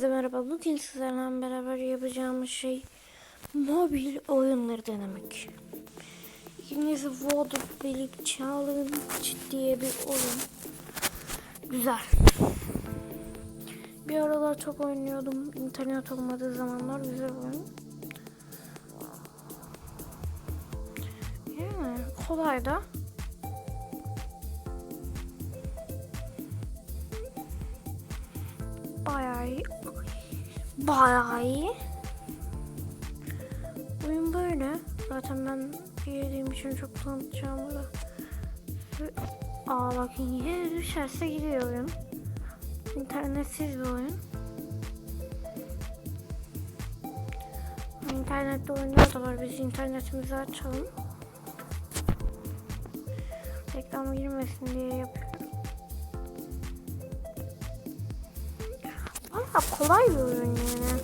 Herkese merhaba. Bugün sizlerle beraber yapacağımız şey mobil oyunları denemek. İngilizce World of Billy Challenge diye bir oyun. Güzel. Bir aralar çok oynuyordum. İnternet olmadığı zamanlar güzel oyun. Yani kolay da. Bayağı iyi. Oyun böyle. Zaten ben yediğim için çok tanıtacağım da. Aa bakın yine düşerse gidiyor oyun. İnternetsiz bir oyun. İnternette oyunlar da var. Biz internetimizi açalım. Reklam girmesin diye yapıyorum. Valla kolay bir oyun yani.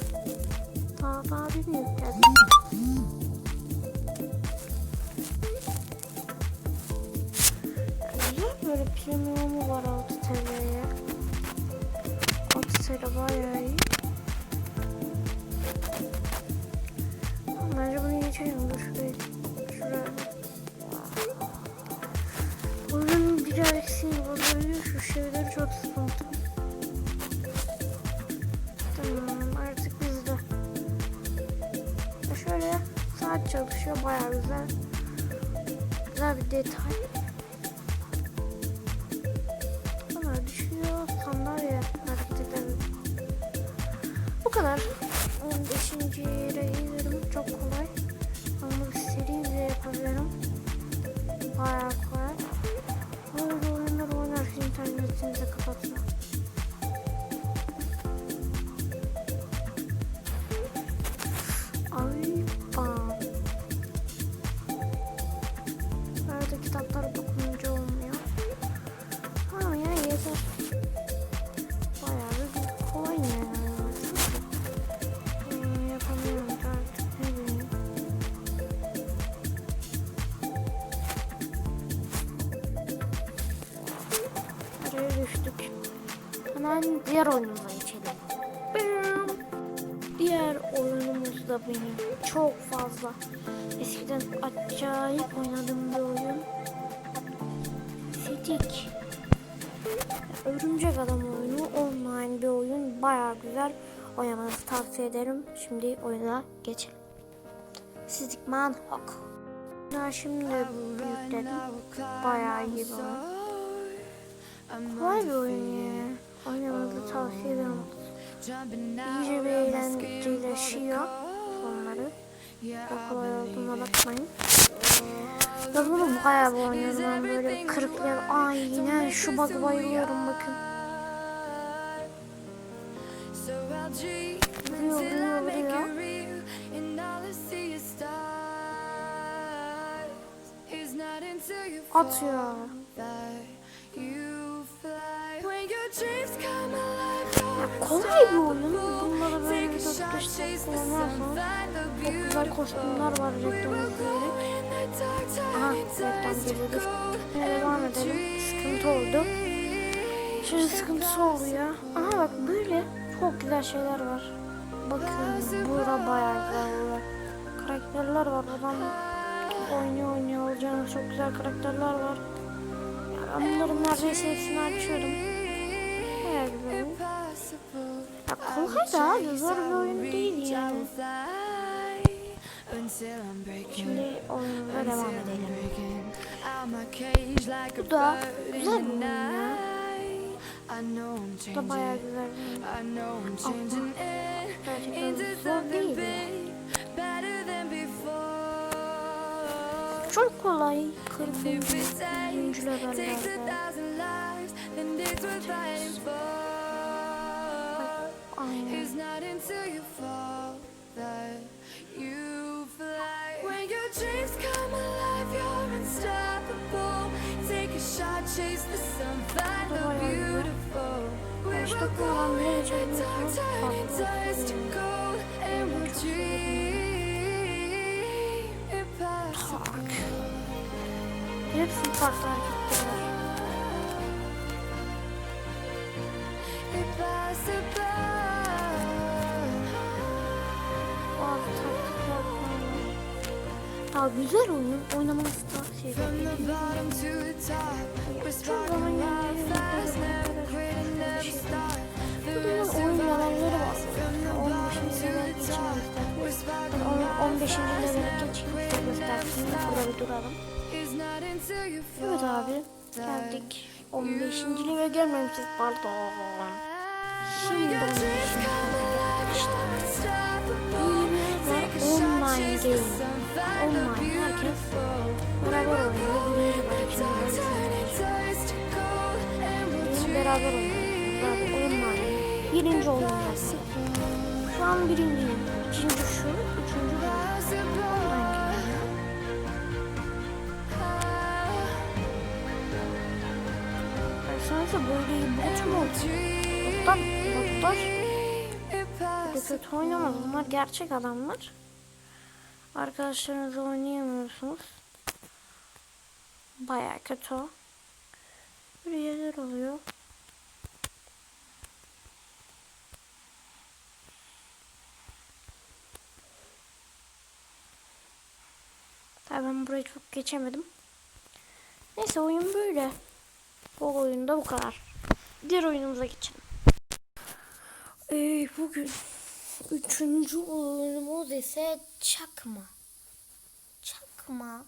Daha daha bilmiyorum. Güzel böyle premiumu var 6 TL'ye. 6 TL bayağı iyi. Bence bunu geçelim. Dur şuraya. Şuraya. Oyunun birazcık sinir bozuyor. Şu şeyleri çok sıkıntı. Çalışıyor bayağı güzel. Güzel bir detay. Ama düşüyor sandalye hareket edebilir. Bu kadar. 15. yere giderim. Çok kolay. Ama bir seri bile yapabilirim. Bayağı kolay. Böyle oyunlar oynarken internetinizi kapatın. Hemen diğer oyunumuza geçelim. Bım. Diğer oyunumuz da benim çok fazla eskiden acayip oynadığım bir oyun. Stick. Örümcek Adam oyunu online bir oyun. Baya güzel. Oynamanızı tavsiye ederim. Şimdi oyuna geçelim. Stickman Hawk. Ben şimdi yükledim. Bayağı iyi bir oyun. Kolay bir oyun yani. Oynamanızı tavsiye ederim. İyice bir eğlenceleşiyor sonları. O kolay olduğuna bakmayın. Ben bunu bayağı bir oynuyorum. Ben böyle kırıklar. Aynen şu bug bayılıyorum bakın. Vuruyor vuruyor vuruyor. Atıyor. Kolay bir oyun. Bunları böyle bir dört beş dakika oynarsanız çok güzel kostümler var reklam izleyerek. Aha reklam geliyordur. Yine devam edelim. Sıkıntı oldu. Şimdi sıkıntısı oldu ya. Aha bak böyle çok güzel şeyler var. Bakın bura bayağı güzel. Karakterler var. Buradan oynuyor oynuyor olacağınız çok güzel karakterler var. Ya ben bunların neredeyse hepsini açıyorum. Oyun. Ya kolay da abi, zor bir oyun değil yani. Şimdi oyunumuza devam edelim. Bu da güzel bir oyun ya. Bu da bayağı güzel bir oyun. Ama gerçekten zor değil ya. Çok kolay. 40 oyuncu levellerde. It's not until you fall that you fly. When your dreams come alive, you're unstoppable. Take a shot, chase the sun, find the beautiful. We Ya işte will bu adam go ne in the dark, turning dust to gold, and we'll dream impossible. Hepsi farklı hareketleri var. Baya güzel oyun. Oynaması da şey. Çok zaman oyun yalanları var. from the 15. bottom to level life 15. fast, level never göstersin. Burada bir duralım. Evet abi. Geldik. 15. level gelmemişiz pardon. Şimdi 15. İşte. Online game. Online herkes beraber oynuyor. Birinci oynuyoruz. Şu an birinciyim. İkinci şu. Üçüncü bu. Online game. Böyle bot mu? Botlar, botlar kötü oynamaz. Bunlar gerçek adamlar. Arkadaşlarınızla oynayamıyorsunuz. Baya kötü. Böyle yerler oluyor. Tabii ben burayı çok geçemedim. Neyse oyun böyle. Bu oyunda bu kadar. Diğer oyunumuza geçelim. Ee, bugün üçüncü oyunumuz ise çakma. Çakma.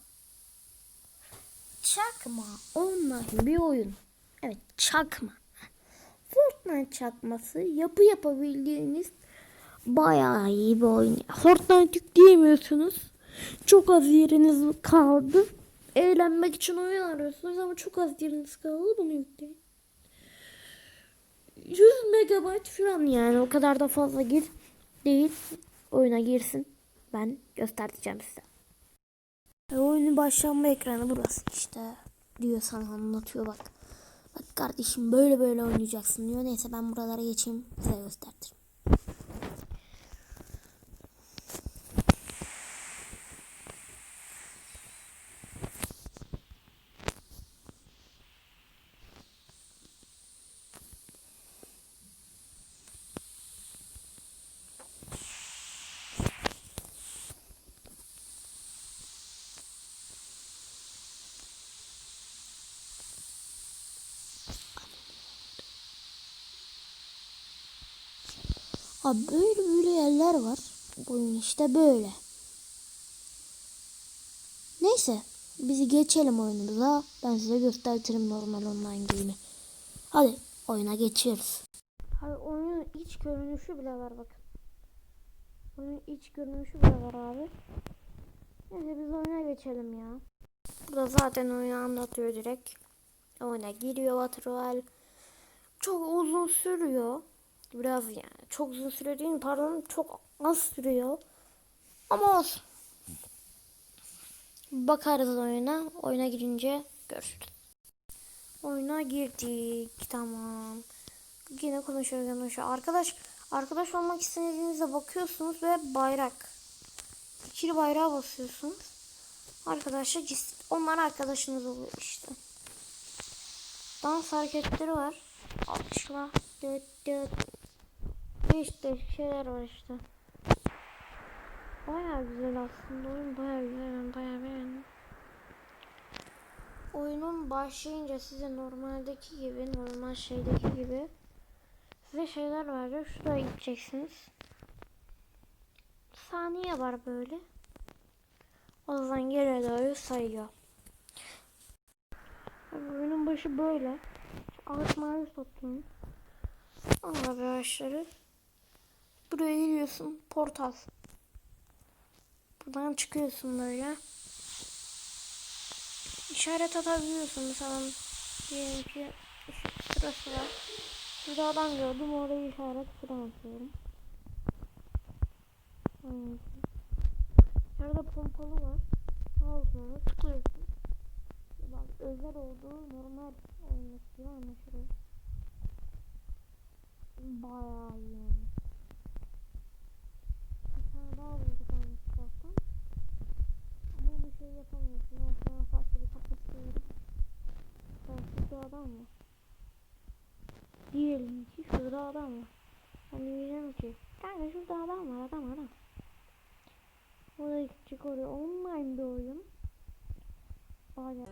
Çakma. Online bir oyun. Evet çakma. Fortnite çakması yapı yapabildiğiniz bayağı iyi bir oyun. Fortnite yükleyemiyorsunuz. Çok az yeriniz kaldı. Eğlenmek için oyun arıyorsunuz ama çok az yeriniz kaldı. Bunu yükleyin. 100 megabayt falan yani o kadar da fazla gir değil. Oyuna girsin. Ben göstereceğim size. E, oyunun başlanma ekranı burası işte. Diyor sana anlatıyor bak. Bak kardeşim böyle böyle oynayacaksın diyor. Neyse ben buralara geçeyim size göstereceğim. Abi böyle böyle yerler var. Oyun işte böyle. Neyse. Bizi geçelim oyunumuza. Ben size gösteririm normal online game'i. Hadi oyuna geçiyoruz. Abi oyunun iç görünüşü bile var bakın. Oyunun iç görünüşü bile var abi. Neyse biz oyuna geçelim ya. Burada zaten oyunu anlatıyor direkt. Oyuna giriyor Battle Çok uzun sürüyor. Biraz yani. Çok uzun süre değil pardon. Çok az sürüyor. Ama olsun. Bakarız oyuna. Oyuna girince görüşürüz. Oyuna girdik. Tamam. Yine konuşuyor konuşuyor. Arkadaş arkadaş olmak istediğinizde bakıyorsunuz ve bayrak. İkili bayrağa basıyorsunuz. Arkadaşlar onlar arkadaşınız oluyor işte. Dans hareketleri var. Alkışla. Dıt dıt. İşte şeyler var işte. Baya güzel aslında oyun baya güzel ben baya beğendim. Oyunun başlayınca size normaldeki gibi normal şeydeki gibi size şeyler verecek. Şuraya gideceksiniz. Saniye var böyle. O zaman geriye doğru sayıyor. Oyunun başı böyle. Ağaç mavi toplayın. Arkadaşları. Buraya giriyorsun. Portal. Buradan çıkıyorsun böyle. İşaret atabiliyorsun. Mesela diyelim ki ışık sırası var. Şurada adam gördüm. Oraya işaret falan atıyorum. Hmm. Şurada pompalı var. Altına tıklıyorsun. Bak özel olduğu normal oynamak gibi anlaşılıyor. Bayağı iyi bulduk aynı kitaptan. Ama onu şey yapamıyorsun. Ben sana farklı bir kapatıyorum. Ben şurada adam var. Diyelim ki şurada adam var. Ben diyeceğim ki kanka şurada adam var adam adam. Oraya çık oraya online bir oyun. Hala